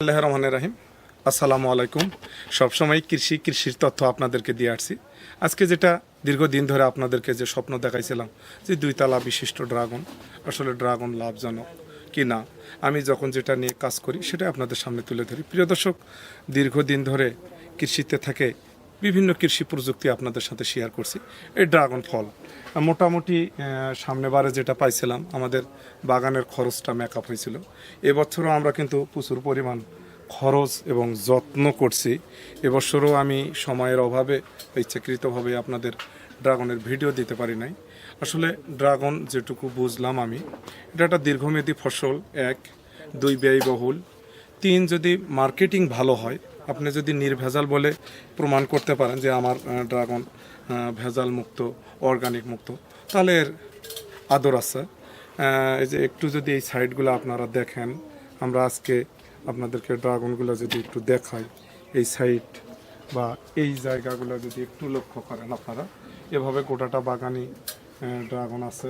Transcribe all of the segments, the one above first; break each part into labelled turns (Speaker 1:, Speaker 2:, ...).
Speaker 1: আল্লাহ রহমান রাহিম। আসসালামু আলাইকুম। সবসময় কৃষি, কৃষির তথ্য আপনাদেরকে দিয়ে আসছি। আজকে যেটা দীর্ঘদিন ধরে আপনাদেরকে যে স্বপ্ন দেখাইছিলাম, যে দুইতলা বিশিষ্ট ড্রাগন, আসলে ড্রাগন লাভজনক কি না, আমি যখন যেটা নিয়ে কাজ করি সেটা আপনাদের সামনে তুলে ধরি। প্রিয় দর্শক, দীর্ঘদিন ধরে কৃষিতে থাকে বিভিন্ন কৃষি প্রযুক্তি আপনাদের সাথে শেয়ার করছি। এই ড্রাগন ফল। মোটামুটি সামনেবারে যেটা পাইছিলাম, আমাদের বাগানের খরচটা মেকআপ হয়েছিল। এবছরও আমরা কিন্তু প্রচুর পরিমাণ খরচ এবং যত্ন করছি। এবছরও আমি সময়ের অভাবে ইচ্ছাকৃতভাবে আপনাদের ড্রাগনের ভিডিও দিতে পারি নাই। আসলে ড্রাগন যেটুকু বুঝলাম আমি, এটা একটা দীর্ঘমেয়াদী ফসল, এক, দুই ব্যয়বহুল। তিন, যদি মার্কেটিং ভালো হয় আপনি যদি নির্ভেজাল বলে প্রমাণ করতে পারেন যে আমার ড্রাগন ভেজাল মুক্ত অর্গানিক মুক্ত, তাহলে এর আদর আছে। এই যে একটু যদি এই সাইডগুলো আপনারা দেখেন, আমরা আজকে আপনাদেরকে ড্রাগনগুলো যদি একটু দেখাই, এই সাইড বা এই জায়গাগুলো যদি একটু লক্ষ্য করেন আপনারা, এভাবে গোটাটা বাগানি ড্রাগন আছে।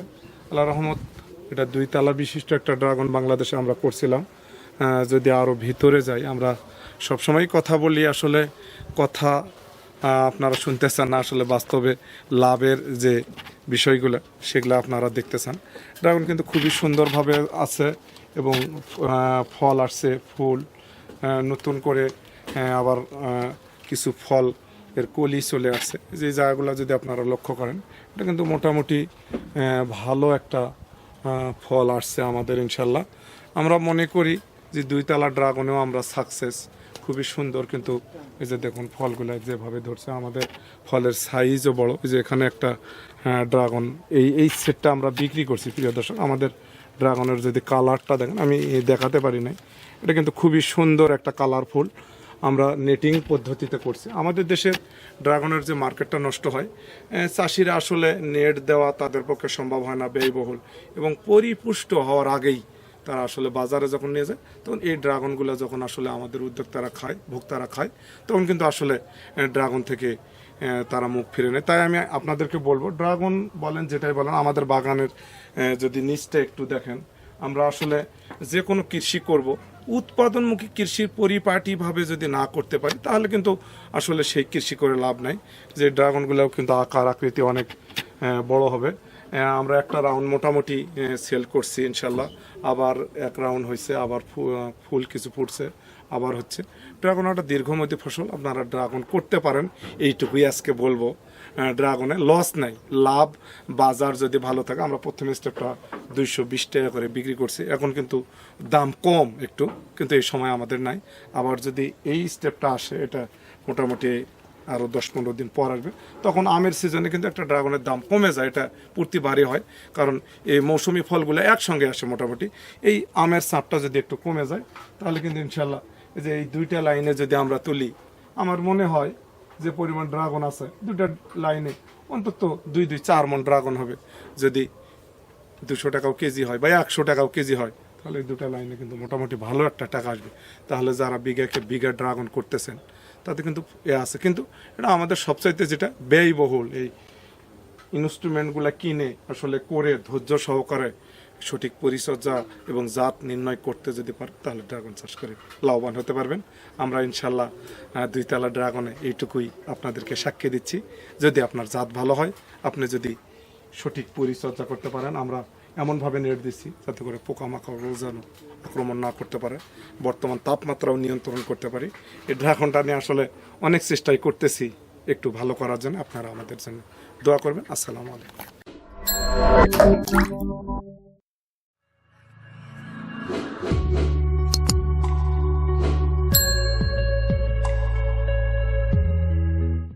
Speaker 1: আল্লাহ রহমত, এটা দুই তালা বিশিষ্ট একটা ড্রাগন বাংলাদেশে আমরা করছিলাম। যদি আরও ভিতরে যাই, আমরা সবসময় কথা বলি, আসলে কথা আপনারা শুনতে চান না, আসলে বাস্তবে লাভের যে বিষয়গুলো, সেগুলো আপনারা দেখতে চান ড্রাগন কিন্তু খুবই সুন্দরভাবে আছে এবং ফল আসছে, ফুল নতুন করে আবার কিছু ফল এর কলি চলে আসছে। যে জায়গাগুলো যদি আপনারা লক্ষ্য করেন, এটা কিন্তু মোটামুটি ভালো একটা ফল আসছে আমাদের, ইনশাল্লাহ। আমরা মনে করি যে দুইতলা ড্রাগনেও আমরা সাকসেস খুবই সুন্দর কিন্তু এই যে দেখুন ফলগুলো যেভাবে ধরছে, আমাদের ফলের সাইজও বড়। এই যে এখানে একটা ড্রাগন এই এই সেটটা আমরা বিক্রি করছি, প্রিয় দর্শক। আমাদের ড্রাগনের যদি কালারটা দেখেন, আমি দেখাতে পারি নাই। এটা কিন্তু খুবই সুন্দর একটা কালারফুল আমরা নেটিং পদ্ধতিতে করছি। আমাদের দেশের ড্রাগনের যে মার্কেটটা নষ্ট হয় চাষিরা আসলে নেট দেওয়া তাদের পক্ষে সম্ভব হয় না, ব্যয়বহুল এবং পরিপুষ্ট হওয়ার আগেই তারা আসলে বাজারে যখন নিয়ে যায়, তখন এই ড্রাগনগুলো যখন আসলে আমাদের উদ্যোক্তারা খায়, ভোক্তারা খায়, তখন কিন্তু আসলে ড্রাগন থেকে তারা মুখ ফিরে নেয়। তাই আমি আপনাদেরকে বলব, ড্রাগন বলেন, যেটাই বলেন, আমাদের বাগানের যদি নিচটা একটু দেখেন, আমরা আসলে যে কোনো কৃষি করব, উৎপাদনমুখী কৃষির পরিপাটিভাবে যদি না করতে পারি, তাহলে কিন্তু আসলে সেই কৃষি করে লাভ নাই, যে ড্রাগনগুলোও কিন্তু আকার আকৃতি অনেক বড় হবে। আমরা একটা রাউন্ড মোটামুটি সেল করছি ইনশাল্লাহ। আবার এক রাউন্ড হয়েছে আবার ফুল কিছু ফুটছে, আবার হচ্ছে। ড্রাগন একটা দীর্ঘমেয়াদী ফসল, আপনারা ড্রাগন করতে পারেন, এইটুকুই আজকে বলব। ড্রাগনে লস নাই, লাভ, বাজার যদি ভালো থাকে, আমরা প্রথম স্টেপটা দুইশো বিশ টাকা করে বিক্রি করছি। এখন কিন্তু দাম কম একটু, কিন্তু এই সময় আমাদের নাই। আবার যদি এই স্টেপটা আসে, এটা মোটামুটি আরও দশ পনেরো দিন পর আসবে। তখন আমের সিজনে কিন্তু একটা ড্রাগনের দাম কমে যায়, এটা পূর্তি ভারী হয়। কারণ এই মৌসুমি ফলগুলো একসঙ্গে আসে মোটামুটি। এই আমের চাপটা যদি একটু কমে যায়, তাহলে কিন্তু ইনশাল্লাহ যে এই দুইটা লাইনে যদি আমরা তুলি, আমার মনে হয় যে পরিমাণ ড্রাগন আছে দুটা লাইনে অন্তত দুই দুই চার মন ড্রাগন হবে। যদি দুশো টাকাও কেজি হয় বা একশো টাকাও কেজি হয়, তাহলে দুটা লাইনে কিন্তু মোটামুটি ভালো একটা টাকা আসবে। তাহলে যারা বিঘাকে বিঘা ড্রাগন করতেছেন তাতে কিন্তু এ আছে। কিন্তু এটা আমাদের সবচাইতে যেটা ব্যয়বহুল, এই ইনস্ট্রুমেন্টগুলো কিনে আসলে করে ধৈর্য সহকারে সঠিক পরিচর্যা এবং জাত নির্ণয় করতে যদি পারে, তাহলে ড্রাগন চাষ করে লাভবান হতে পারবেন। আমরা ইনশাল্লাহ দুইতলা ড্রাগনে এইটুকুই আপনাদেরকে সাক্ষী দিচ্ছি। যদি আপনার জাত ভালো হয়, আপনি যদি সঠিক পরিচর্যা করতে পারেন, আমরা এমনভাবে নেট দিচ্ছি যাতে করে পোকামাকড় যেন আক্রমণ না করতে পারে, বর্তমান তাপমাত্রাও নিয়ন্ত্রণ করতে পারি। এই ড্রাগনটা নিয়ে আসলে অনেক চেষ্টাই করতেছি, একটু ভালো করার জন্য আপনারা আমাদের জন্য দোয়া করবেন। আসসালামু আলাইকুম।